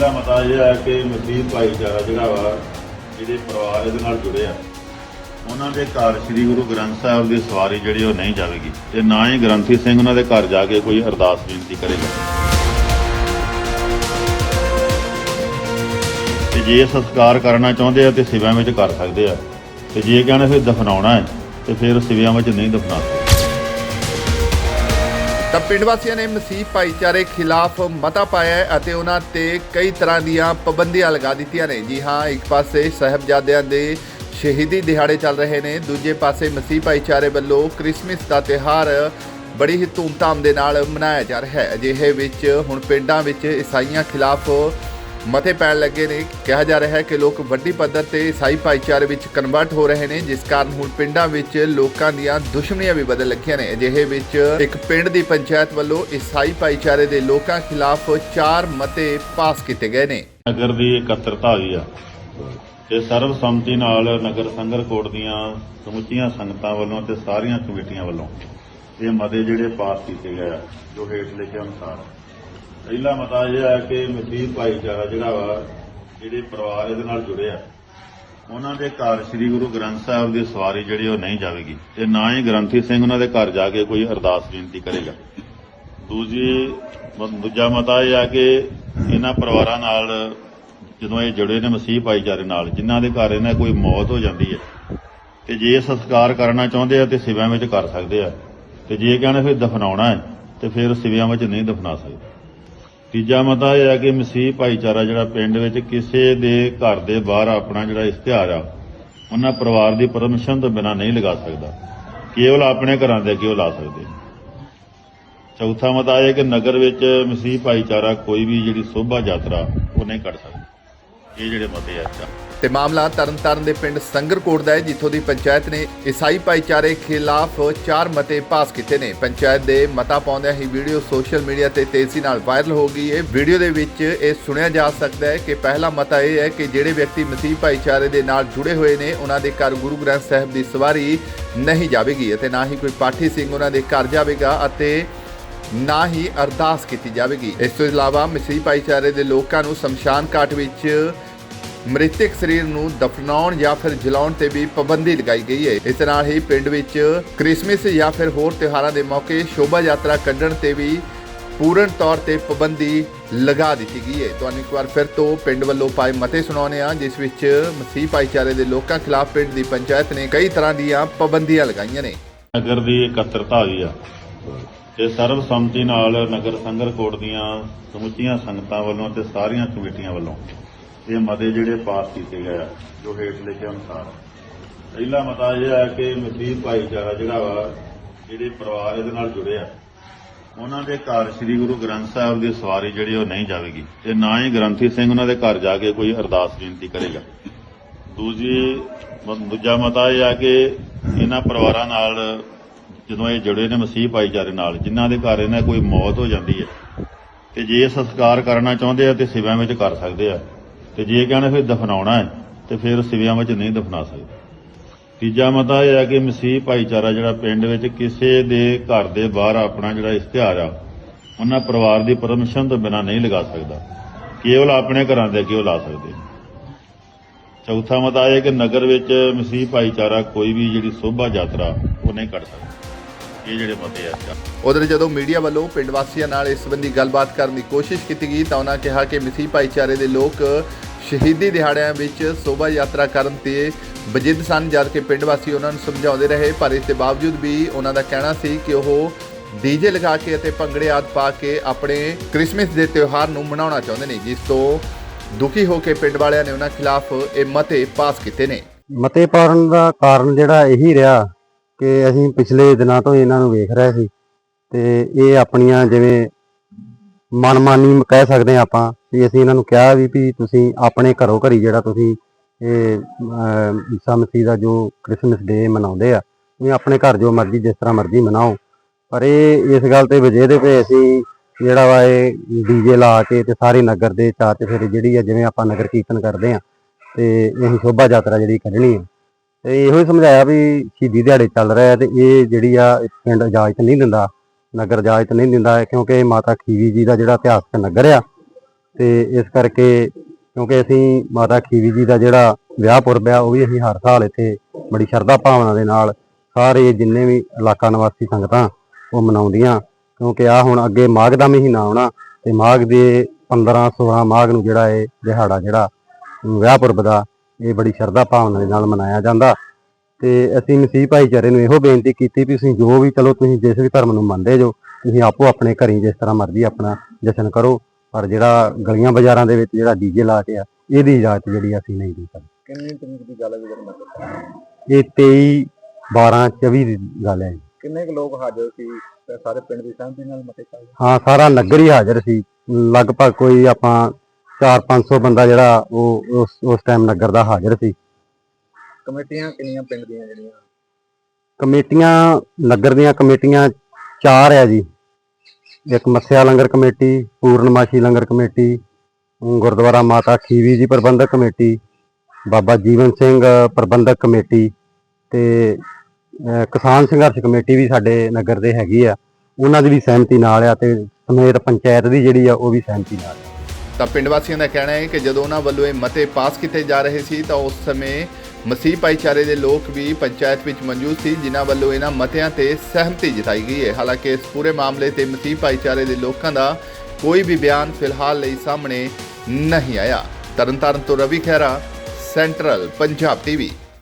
ਪਹਿਲਾ ਮਤਾ ਇਹ ਹੈ ਕਿ ਮਸੀਹ ਭਾਈਚਾਰਾ ਜਿਹੜਾ ਵਾ ਜਿਹੜੇ ਪਰਿਵਾਰ ਇਹਦੇ ਨਾਲ ਜੁੜੇ ਆ। ਉਹਨਾਂ ਦੇ ਘਰ ਸ੍ਰੀ ਗੁਰੂ ਗ੍ਰੰਥ ਸਾਹਿਬ ਦੀ ਸਵਾਰੀ ਜਿਹੜੀ ਉਹ ਨਹੀਂ ਜਾਵੇਗੀ। ਤੇ ਨਾ ਹੀ ਗ੍ਰੰਥੀ ਸਿੰਘ ਉਹਨਾਂ ਦੇ ਘਰ ਜਾ ਕੇ ਕੋਈ ਅਰਦਾਸ ਬੇਨਤੀ ਕਰੇਗਾ। ਤੇ ਜੇ ਸੰਸਕਾਰ ਕਰਨਾ ਚਾਹੁੰਦੇ ਆ ਤੇ ਸਿਵਿਆਂ ਵਿੱਚ ਕਰ ਸਕਦੇ ਆ। ਤੇ ਜੇ ਕਹਿੰਦੇ ਫਿਰ ਦਫਨਾਉਣਾ ਹੈ, ਤੇ ਫਿਰ ਸਿਵਿਆਂ ਵਿੱਚ ਨਹੀਂ ਦਫਨਾ ਸਕਦੇ। ਤਾਂ ਪਿੰਡ ਵਾਸੀਆਂ ਨੇ ਮਸੀਹ ਭਾਈਚਾਰੇ ਖਿਲਾਫ ਮਤਾ ਪਾਇਆ ਹੈ ਅਤੇ ਉਹਨਾਂ ਤੇ ਕਈ ਤਰ੍ਹਾਂ ਦੀਆਂ ਪਾਬੰਦੀਆਂ ਲਗਾ ਦਿੱਤੀਆਂ ਨੇ। ਜੀ ਹਾਂ, ਇੱਕ ਪਾਸੇ ਸਾਹਿਬਜ਼ਾਦਿਆਂ ਦੇ ਸ਼ਹੀਦੀ ਦਿਹਾੜੇ ਚੱਲ ਰਹੇ ਨੇ, ਦੂਜੇ ਪਾਸੇ ਮਸੀਹ ਭਾਈਚਾਰੇ ਵੱਲੋਂ ਕ੍ਰਿਸਮਸ ਦਾ ਤਿਉਹਾਰ ਬੜੀ ਹੀ ਧੂਮਧਾਮ ਦੇ ਨਾਲ ਮਨਾਇਆ ਜਾ ਰਿਹਾ ਹੈ। ਅਜਿਹੇ ਵਿੱਚ ਹੁਣ ਪਿੰਡਾਂ ਵਿੱਚ ਈਸਾਈਆਂ ਖਿਲਾਫ ਮਤੇ ਪੈਣ ਲੱਗੇ ਨੇ। ਕਿਹਾ ਜਾ ਰਿਹਾ ਹੈ ਕਿ ਲੋਕ ਵੱਡੀ ਪੱਧਰ ਤੇ ਈਸਾਈ ਭਾਈਚਾਰੇ ਵਿੱਚ ਕਨਵਰਟ ਹੋ ਰਹੇ ਨੇ, ਜਿਸ ਕਾਰਨ ਹੁਣ ਪਿੰਡਾਂ ਵਿੱਚ ਲੋਕਾਂ ਦੀਆਂ ਦੁਸ਼ਮਣੀਆਂ ਵੀ ਬਦਲ ਲੱਗੀਆਂ ਨੇ। ਅਜਿਹੇ ਵਿੱਚ ਇੱਕ ਪਿੰਡ ਦੀ ਪੰਚਾਇਤ ਵੱਲੋਂ ਈਸਾਈ ਭਾਈਚਾਰੇ ਦੇ ਲੋਕਾਂ ਖਿਲਾਫ ਚਾਰ ਮਤੇ ਪਾਸ ਕੀਤੇ ਗਏ ਨੇ। ਨਗਰ ਦੀ ਇਕੱਤਰਤਾ ਹੋਈ ਆ। ਤੇ ਸਰਬਸੰਮਤੀ ਨਾਲ ਨਗਰ ਸੰਗਰ ਕੋਟ ਦੀਆਂ ਸਮੁੱਚੀਆਂ ਸੰਗਤਾਂ ਵੱਲੋਂ ਤੇ ਸਾਰੀਆਂ ਕਮੇਟੀਆਂ ਵੱਲੋਂ ਇਹ ਮਤੇ ਜਿਹੜੇ ਪਾਸ ਕੀਤੇ ਗਏ ਆ, ਜੋ ਹੇਠ ਲਿਖੇ ਅਨੁਸਾਰ। ਪਹਿਲਾ ਮਤਾ ਇਹ ਹੈ ਕਿ ਮਸੀਹ ਭਾਈਚਾਰਾ ਜਿਹੜਾ ਵਾ, ਜਿਹੜੇ ਪਰਿਵਾਰ ਇਹਦੇ ਨਾਲ ਜੁੜੇ ਆ, ਉਹਨਾਂ ਦੇ ਘਰ ਸ੍ਰੀ ਗੁਰੂ ਗ੍ਰੰਥ ਸਾਹਿਬ ਦੀ ਸਵਾਰੀ ਜਿਹੜੀ ਉਹ ਨਹੀਂ ਜਾਵੇਗੀ ਤੇ ਨਾ ਹੀ ਗ੍ਰੰਥੀ ਸਿੰਘ ਉਹਨਾਂ ਦੇ ਘਰ ਜਾ ਕੇ ਕੋਈ ਅਰਦਾਸ ਬੇਨਤੀ ਕਰੇਗਾ। ਦੂਜੀ ਦੂਜਾ ਮਤਾ ਇਹ ਆ ਕਿ ਇਹਨਾਂ ਪਰਿਵਾਰਾਂ ਨਾਲ ਜਦੋਂ ਇਹ ਜੁੜੇ ਨੇ ਮਸੀਹ ਭਾਈਚਾਰੇ ਨਾਲ, ਜਿਨ੍ਹਾਂ ਦੇ ਘਰ ਇਹਨਾਂ ਕੋਈ ਮੌਤ ਹੋ ਜਾਂਦੀ ਹੈ, ਤੇ ਜੇ ਸੰਸਕਾਰ ਕਰਨਾ ਚਾਹੁੰਦੇ ਆ ਤੇ ਸਿਵਿਆਂ ਵਿੱਚ ਕਰ ਸਕਦੇ ਆ, ਤੇ ਜੇ ਕਹਿੰਦੇ ਫਿਰ ਦਫਨਾਉਣਾ ਹੈ, ਤੇ ਫਿਰ ਸਿਵਿਆਂ ਵਿੱਚ ਨਹੀਂ ਦਫਨਾ ਸਕਦੇ। ਤੀਜਾ ਮਤਾ ਇਹ ਆ ਕਿ ਮਸੀਹ ਭਾਈਚਾਰਾ ਜਿਹੜਾ ਪਿੰਡ ਵਿੱਚ ਕਿਸੇ ਦੇ ਘਰ ਦੇ ਬਾਹਰ ਆਪਣਾ ਜਿਹੜਾ ਇਸ਼ਤਿਹਾਰ ਆ, ਉਹਨਾਂ ਪਰਿਵਾਰ ਦੀ ਪਰਮਿਸ਼ਨ ਤੋਂ ਬਿਨਾ ਨਹੀਂ ਲਗਾ ਸਕਦਾ। ਕੇਵਲ ਆਪਣੇ ਘਰਾਂ ਦੇ ਅੱਗੇ ਲਾ ਸਕਦੇ ਚੌਥਾ ਮਤਾ ਇਹ ਕਿ ਨਗਰ ਵਿੱਚ ਮਸੀਹ ਭਾਈਚਾਰਾ ਕੋਈ ਵੀ ਜਿਹੜੀ ਸੋਭਾ ਯਾਤਰਾ ਉਹ ਨਹੀਂ ਕੱਢ ਸਕਦਾ। ਇਹ ਜਿਹੜੇ ਮਤੇ ਆ ਅੱਛਾ ਤੇ ਮਾਮਲਾ ਤਰਨਤਾਰਨ ਦੇ ਪਿੰਡ ਸੰਗਰਕੋਟ ਦਾ ਹੈ, ਜਿੱਥੋਂ ਦੀ ਪੰਚਾਇਤ ਨੇ ਈਸਾਈ ਭਾਈਚਾਰੇ ਖਿਲਾਫ ਚਾਰ ਮਤੇ ਪਾਸ ਕੀਤੇ ਨੇ। ਪੰਚਾਇਤ ਦੇ ਮਤਾ ਪਾਉਂਦਿਆਂ ਹੀ ਵੀਡੀਓ ਸੋਸ਼ਲ ਮੀਡੀਆ ਤੇ ਤੇਜ਼ੀ ਨਾਲ ਵਾਇਰਲ ਹੋ ਗਈ ਹੈ। ਵੀਡੀਓ ਦੇ ਵਿੱਚ ਇਹ ਸੁਣਿਆ ਜਾ ਸਕਦਾ ਹੈ ਕਿ ਪਹਿਲਾ ਮਤਾ ਇਹ ਹੈ ਕਿ ਜਿਹੜੇ ਵਿਅਕਤੀ ਮਸੀਹ ਭਾਈਚਾਰੇ ਦੇ ਨਾਲ ਜੁੜੇ ਹੋਏ ਨੇ, ਉਹਨਾਂ ਦੇ ਘਰ ਗੁਰੂ ਗ੍ਰੰਥ ਸਾਹਿਬ ਦੀ ਸਵਾਰੀ ਨਹੀਂ ਜਾਵੇਗੀ ਅਤੇ ਨਾ ਹੀ ਕੋਈ ਪਾਠੀ ਸਿੰਘ ਉਹਨਾਂ ਦੇ ਘਰ ਜਾਵੇਗਾ ਅਤੇ ਨਾ ਹੀ ਅਰਦਾਸ ਕੀਤੀ ਜਾਵੇਗੀ। ਇਸ ਤੋਂ ਇਲਾਵਾ ਮਸੀਹ ਭਾਈਚਾਰੇ ਦੇ ਲੋਕਾਂ ਨੂੰ ਸ਼ਮਸ਼ਾਨ ਘਾਟ ਵਿੱਚ ਮ੍ਰਿਤਕ ਸਰੀਰ ਨੂੰ ਦਫਨਾਉਣ ਜਾਂ ਫਿਰ ਜਲਾਉਣ ਤੇ ਵੀ ਪਾਬੰਦੀ ਲਗਾਈ ਗਈ ਹੈ ਇਸ ਨਾਲ ਹੀ ਪਿੰਡ ਵਿੱਚ ਕ੍ਰਿਸਮਸ ਜਾਂ ਫਿਰ ਹੋਰ ਤਿਉਹਾਰਾਂ ਦੇ ਮੌਕੇ ਸ਼ੋਭਾ ਯਾਤਰਾ ਕੱਢਣ ਤੇ ਵੀ ਪੂਰਨ ਤੌਰ ਤੇ ਪਾਬੰਦੀ ਲਗਾ ਦਿੱਤੀ ਗਈ ਹੈ ਤੁਹਾਨੂੰ ਇੱਕ ਵਾਰ ਫਿਰ ਤੋਂ ਪਿੰਡ ਵੱਲੋਂ ਪਾਏ ਮਤੇ ਸੁਣਾਉਂਦੇ ਆ ਜਿਸ ਵਿੱਚ ਮਸੀਹ ਭਾਈਚਾਰੇ ਦੇ ਲੋਕਾਂ ਖਿਲਾਫ ਪਿੰਡ ਦੀ ਪੰਚਾਇਤ ਨੇ ਕਈ ਤਰ੍ਹਾਂ ਦੀਆਂ ਪਾਬੰਦੀਆਂ ਲਗਾਈਆਂ ਨੇ। ਨਗਰ ਦੀ ਇਕੱਤਰਤਾ ਹੋਈ ਆ। ਤੇ ਸਰਬਸੰਮਤੀ ਨਾਲ ਨਗਰ ਸੰਗਰ ਕੋਟ ਦੀਆਂ ਸਮੁੱਚੀਆਂ ਸੰਗਤਾਂ ਵੱਲੋਂ ਤੇ ਸਾਰੀਆਂ ਕਮੇਟੀਆਂ ਵੱਲੋਂ ਇਹ ਮਤੇ ਜਿਹੜੇ ਪਾਸ ਕੀਤੇ ਗਏ ਜੋ ਹੇਠ ਲਿਖੇ ਅਨੁਸਾਰ। ਪਹਿਲਾ ਮਤਾ ਇਹ ਹੈ ਕਿ ਮਸੀਹ ਭਾਈਚਾਰਾ ਜਿਹੜਾ ਵਾ, ਜਿਹੜੇ ਪਰਿਵਾਰ ਇਹਦੇ ਨਾਲ ਜੁੜੇ ਆ, ਉਹਨਾਂ ਦੇ ਘਰ ਸ੍ਰੀ ਗੁਰੂ ਗ੍ਰੰਥ ਸਾਹਿਬ ਦੀ ਸਵਾਰੀ ਜਿਹੜੀ ਉਹ ਨਹੀਂ ਜਾਵੇਗੀ ਤੇ ਨਾ ਹੀ ਗ੍ਰੰਥੀ ਸਿੰਘ ਉਹਨਾਂ ਦੇ ਘਰ ਜਾ ਕੇ ਕੋਈ ਅਰਦਾਸ ਬੇਨਤੀ ਕਰੇਗਾ। ਦੂਜੀ ਦੂਜਾ ਮਤਾ ਇਹ ਆ ਕਿ ਇਹਨਾਂ ਪਰਿਵਾਰਾਂ ਨਾਲ ਜਦੋਂ ਇਹ ਜੁੜੇ ਨੇ ਮਸੀਹ ਭਾਈਚਾਰੇ ਨਾਲ, ਜਿਨ੍ਹਾਂ ਦੇ ਘਰ ਇਹਨਾਂ ਕੋਈ ਮੌਤ ਹੋ ਜਾਂਦੀ ਹੈ, ਤੇ ਜੇ ਸੰਸਕਾਰ ਕਰਨਾ ਚਾਹੁੰਦੇ ਆ ਤੇ ਸਿਵਿਆਂ ਵਿੱਚ ਕਰ ਸਕਦੇ ਆ। ਤੇ ਜੇ ਕਹਿੰਦੇ ਫਿਰ ਦਫਨਾਉਣਾ ਹੈ, ਤੇ ਫਿਰ ਸਿਵਿਆਂ ਵਿੱਚ ਨਹੀਂ ਦਫਨਾ ਸਕਦੇ। ਤੀਜਾ ਮਤਾ ਇਹ ਹੈ ਕਿ ਮਸੀਹ ਭਾਈਚਾਰਾ ਜਿਹੜਾ ਪਿੰਡ ਵਿੱਚ ਕਿਸੇ ਦੇ ਘਰ ਦੇ ਬਾਹਰ ਆਪਣਾ ਜਿਹੜਾ ਇਸ਼ਤਿਹਾਰ ਆ, ਉਹਨਾਂ ਪਰਿਵਾਰ ਦੀ ਪਰਮਿਸ਼ਨ ਤੋਂ ਬਿਨਾਂ ਨਹੀਂ ਲਗਾ ਸਕਦਾ। ਕੇਵਲ ਆਪਣੇ ਘਰਾਂ ਦੇ ਅੱਗੇ ਲਾ ਸਕਦੇ ਚੌਥਾ ਮਤਾ ਇਹ ਹੈ ਕਿ ਨਗਰ ਵਿੱਚ ਮਸੀਹ ਭਾਈਚਾਰਾ ਕੋਈ ਵੀ ਜਿਹੜੀ ਸੋਭਾ ਯਾਤਰਾ, ਉਹ ਨਹੀਂ ਕੱਢ ਸਕਦਾ। ਇਹ ਜਿਹੜੇ ਮਤੇ ਆ ਅੱਛਾ ਉਧਰ ਜਦੋਂ ਮੀਡੀਆ ਵੱਲੋਂ ਪਿੰਡ ਵਾਸੀਆਂ ਨਾਲ ਇਸ ਸੰਬੰਧੀ ਗੱਲਬਾਤ ਕਰਨ ਦੀ ਕੋਸ਼ਿਸ਼ ਕੀਤੀ ਗਈ ਤਾਂ ਉਹਨਾਂ ਕਿਹਾ ਕਿ ਮਸੀਹ ਭਾਈਚਾਰੇ ਦੇ ਲੋਕ ਸ਼ਹੀਦੀ ਦਿਹਾੜਿਆਂ ਵਿੱਚ ਸ਼ੋਭਾ ਯਾਤਰਾ ਕਰਨ ਤੇ ਬਜਿੱਦ ਸਨ ਜਦ ਕਿ ਪਿੰਡ ਵਾਸੀ ਉਹਨਾਂ ਨੂੰ ਸਮਝਾਉਂਦੇ ਰਹੇ ਪਰ ਇਸ ਦੇ ਬਾਵਜੂਦ ਵੀ ਉਹਨਾਂ ਦਾ ਕਹਿਣਾ ਸੀ ਕਿ ਉਹ ਡੀਜੇ ਲਗਾ ਕੇ ਅਤੇ ਭੰਗੜੇ ਆਦਿ ਪਾ ਕੇ ਆਪਣੇ ਕ੍ਰਿਸਮਸ ਦੇ ਤਿਉਹਾਰ ਨੂੰ ਮਨਾਉਣਾ ਚਾਹੁੰਦੇ ਨੇ ਜਿਸ ਤੋਂ ਦੁਖੀ ਹੋ ਕੇ ਪਿੰਡ ਵਾਲਿਆਂ ਨੇ ਉਹਨਾਂ ਖਿਲਾਫ ਇਹ ਮਤੇ ਪਾਸ ਕੀਤੇ ਨੇ। ਮਤੇ ਪਾਉਣ ਦਾ ਕਾਰਨ ਜਿਹੜਾ ਇਹੀ ਰਿਹਾ ਕਿ ਅਸੀਂ ਪਿਛਲੇ ਦਿਨਾਂ ਤੋਂ ਇਹਨਾਂ ਨੂੰ ਵੇਖ ਰਹੇ ਸੀ ਤੇ ਇਹ ਆਪਣੀਆਂ ਜਿਵੇਂ ਮਨਮਾਨੀ ਕਹਿ ਸਕਦੇ ਹਾਂ ਆਪਾਂ ਵੀ ਅਸੀਂ ਇਹਨਾਂ ਨੂੰ ਕਿਹਾ ਵੀ ਵੀ ਤੁਸੀਂ ਆਪਣੇ ਘਰੋਂ ਘਰੀ ਜਿਹੜਾ ਤੁਸੀਂ ਇਹ ਈਸਾ ਮਸੀਹ ਦਾ ਜੋ ਕ੍ਰਿਸਮਸ ਡੇ ਮਨਾਉਂਦੇ ਆ, ਤੁਸੀਂ ਆਪਣੇ ਘਰ ਜੋ ਮਰਜ਼ੀ ਜਿਸ ਤਰ੍ਹਾਂ ਮਰਜ਼ੀ ਮਨਾਓ। ਪਰ ਇਹ ਇਸ ਗੱਲ ਤੇ ਵਜੇ ਦੇ ਪਏ ਅਸੀਂ ਜਿਹੜਾ ਵਾ ਇਹ ਡੀਜੇ ਲਾ ਕੇ ਤੇ ਸਾਰੇ ਨਗਰ ਦੇ ਚਾਰ ਚਫੇਰੇ ਜਿਹੜੀ ਆ, ਜਿਵੇਂ ਆਪਾਂ ਨਗਰ ਕੀਰਤਨ ਕਰਦੇ ਆ, ਤੇ ਅਸੀਂ ਸ਼ੋਭਾ ਯਾਤਰਾ ਜਿਹੜੀ ਕੱਢਣੀ ਆ। ਇਹੋ ਹੀ ਸਮਝਾਇਆ ਵੀ ਸ਼ਹੀਦੀ ਦਿਹਾੜੇ ਚੱਲ ਰਿਹਾ ਹੈ ਤੇ ਇਹ ਜਿਹੜੀ ਆ ਪਿੰਡ ਇਜਾਜ਼ਤ ਨਹੀਂ ਦਿੰਦਾ, ਨਗਰ ਇਜਾਜ਼ਤ ਨਹੀਂ ਦਿੰਦਾ ਕਿਉਂਕਿ ਮਾਤਾ ਖੀਵੀ ਜੀ ਦਾ ਜਿਹੜਾ ਇਤਿਹਾਸਕ ਨਗਰ ਆ ਤੇ ਇਸ ਕਰਕੇ ਕਿਉਂਕਿ ਅਸੀਂ ਮਾਤਾ ਖੀਵੀ ਜੀ ਦਾ ਜਿਹੜਾ ਵਿਆਹ ਪੁਰਬ ਆ ਉਹ ਵੀ ਅਸੀਂ ਹਰ ਸਾਲ ਇੱਥੇ ਬੜੀ ਸ਼ਰਧਾ ਭਾਵਨਾ ਦੇ ਨਾਲ ਸਾਰੇ ਜਿੰਨੇ ਵੀ ਇਲਾਕਾ ਨਿਵਾਸੀ ਸੰਗਤਾਂ ਉਹ ਮਨਾਉਂਦੀਆਂ ਕਿਉਂਕਿ ਆ ਹੁਣ ਅੱਗੇ ਮਾਘ ਦਾ ਮਹੀਨਾ ਆਉਣਾ ਤੇ ਮਾਘ ਦੇ 15 16 ਮਾਘ ਨੂੰ ਜਿਹੜਾ ਇਹ ਦਿਹਾੜਾ ਜਿਹੜਾ ਵਿਆਹ ਪੁਰਬ ਦਾ ਇਹ ਬੜੀ ਸ਼ਰਧਾ ਭਾਵਨਾ ਦੇ ਨਾਲ ਮਨਾਇਆ ਜਾਂਦਾ। ਤੇ ਅਸੀਂ ਮਸੀਹ ਭਾਈਚਾਰੇ ਨੂੰ ਇਹੋ ਬੇਨਤੀ ਕੀਤੀ ਵੀ ਤੁਸੀਂ ਜੋ ਵੀ ਚਲੋ ਤੁਸੀਂ ਜਿਸ ਵੀ ਧਰਮ ਨੂੰ ਮੰਨਦੇ ਜੋ ਤੁਸੀਂ ਆਪੋ ਆਪਣੇ ਘਰੀ ਜਿਸ ਤਰ੍ਹਾਂ ਮਰਜ਼ੀ ਆਪਣਾ ਜਸ਼ਨ ਕਰੋ ਪਰ ਜਿਹੜਾ ਗਲੀਆਂ ਬਾਜ਼ਾਰਾਂ ਦੇ ਵਿੱਚ ਜਿਹੜਾ ਡੀਜੇ ਲਾ ਕੇ ਆ ਇਹਦੀ ਇਜਾਜ਼ਤ ਜਿਹੜੀ ਅਸੀਂ ਨਹੀਂ ਦੇ ਸਕਦੇ। ਕਿੰਨੀ ਤਰੀਕ ਦੀ ਗੱਲ ਹੈ ਮਤਲਬ? ਇਹ 23 12 24 ਦੀ ਗੱਲ ਹੈ। ਕਿੰਨੇ ਕੁ ਲੋਕ ਹਾਜ਼ਰ ਸੀ? ਸਾਰੇ ਪਿੰਡ ਦੀ ਸਹਿਮਤੀ ਨਾਲ ਮਤੇ ਪਾਏ ਹਾਂ ਸਾਰਾ ਨਗਰ ਹੀ ਹਾਜ਼ਰ ਸੀ। ਲਗਭਗ ਕੋਈ ਆਪਾਂ 4-500 ਬੰਦਾ ਜਿਹੜਾ ਉਹ ਉਸ ਉਸ ਟਾਈਮ ਨਗਰ ਦਾ ਹਾਜ਼ਰ ਸੀ। ਕਮੇਟੀਆਂ ਕਿੰਨੀਆਂ ਪਿੰਡ ਦੀਆਂ ਜਿਹੜੀਆਂ? ਕਮੇਟੀਆਂ ਨਗਰ ਦੀਆਂ ਕਮੇਟੀਆਂ ਚਾਰ ਆ ਜੀ। ਇੱਕ ਮੱਸਿਆ ਲੰਗਰ ਕਮੇਟੀ ਪੂਰਨਮਾਸ਼ੀ ਲੰਗਰ ਕਮੇਟੀ ਗੁਰਦੁਆਰਾ ਮਾਤਾ ਖੀਵੀ ਜੀ ਪ੍ਰਬੰਧਕ ਕਮੇਟੀ ਬਾਬਾ ਜੀਵਨ ਸਿੰਘ ਪ੍ਰਬੰਧਕ ਕਮੇਟੀ ਤੇ ਕਿਸਾਨ ਸੰਘਰਸ਼ ਕਮੇਟੀ ਵੀ ਸਾਡੇ ਨਗਰ ਦੇ ਹੈਗੀ ਆ। ਉਹਨਾਂ ਦੀ ਵੀ ਸਹਿਮਤੀ ਨਾਲ ਆ ਤੇ ਸਮੇਤ ਪੰਚਾਇਤ ਦੀ ਜਿਹੜੀ ਆ ਉਹ ਵੀ ਸਹਿਮਤੀ ਨਾਲ ਆ। ਤਾਂ ਪਿੰਡ ਵਾਸੀਆਂ ਦਾ ਕਹਿਣਾ ਹੈ ਕਿ ਜਦੋਂ ਉਹਨਾਂ ਵੱਲੋਂ ਇਹ ਮਤੇ ਪਾਸ ਕੀਤੇ ਜਾ ਰਹੇ ਸੀ ਤਾਂ ਉਸ ਸਮੇਂ ਮਸੀਹ ਭਾਈਚਾਰੇ ਦੇ ਲੋਕ ਵੀ ਪੰਚਾਇਤ ਵਿੱਚ ਮੌਜੂਦ ਸੀ, ਜਿਨ੍ਹਾਂ ਵੱਲੋਂ ਇਹਨਾਂ ਮਤਿਆਂ ਤੇ ਸਹਿਮਤੀ ਜਤਾਈ ਗਈ ਹੈ। ਹਾਲਾਂਕਿ ਇਸ ਪੂਰੇ ਮਾਮਲੇ ਤੇ ਮਸੀਹ ਭਾਈਚਾਰੇ ਦੇ ਲੋਕਾਂ ਦਾ ਕੋਈ ਵੀ ਬਿਆਨ ਫਿਲਹਾਲ ਲਈ ਸਾਹਮਣੇ ਨਹੀਂ ਆਇਆ। ਤਰਨਤਾਰਨ ਤੋਂ ਰਵੀ ਖਹਿਰਾ, ਸੈਂਟਰਲ ਪੰਜਾਬ ਟੀਵੀ।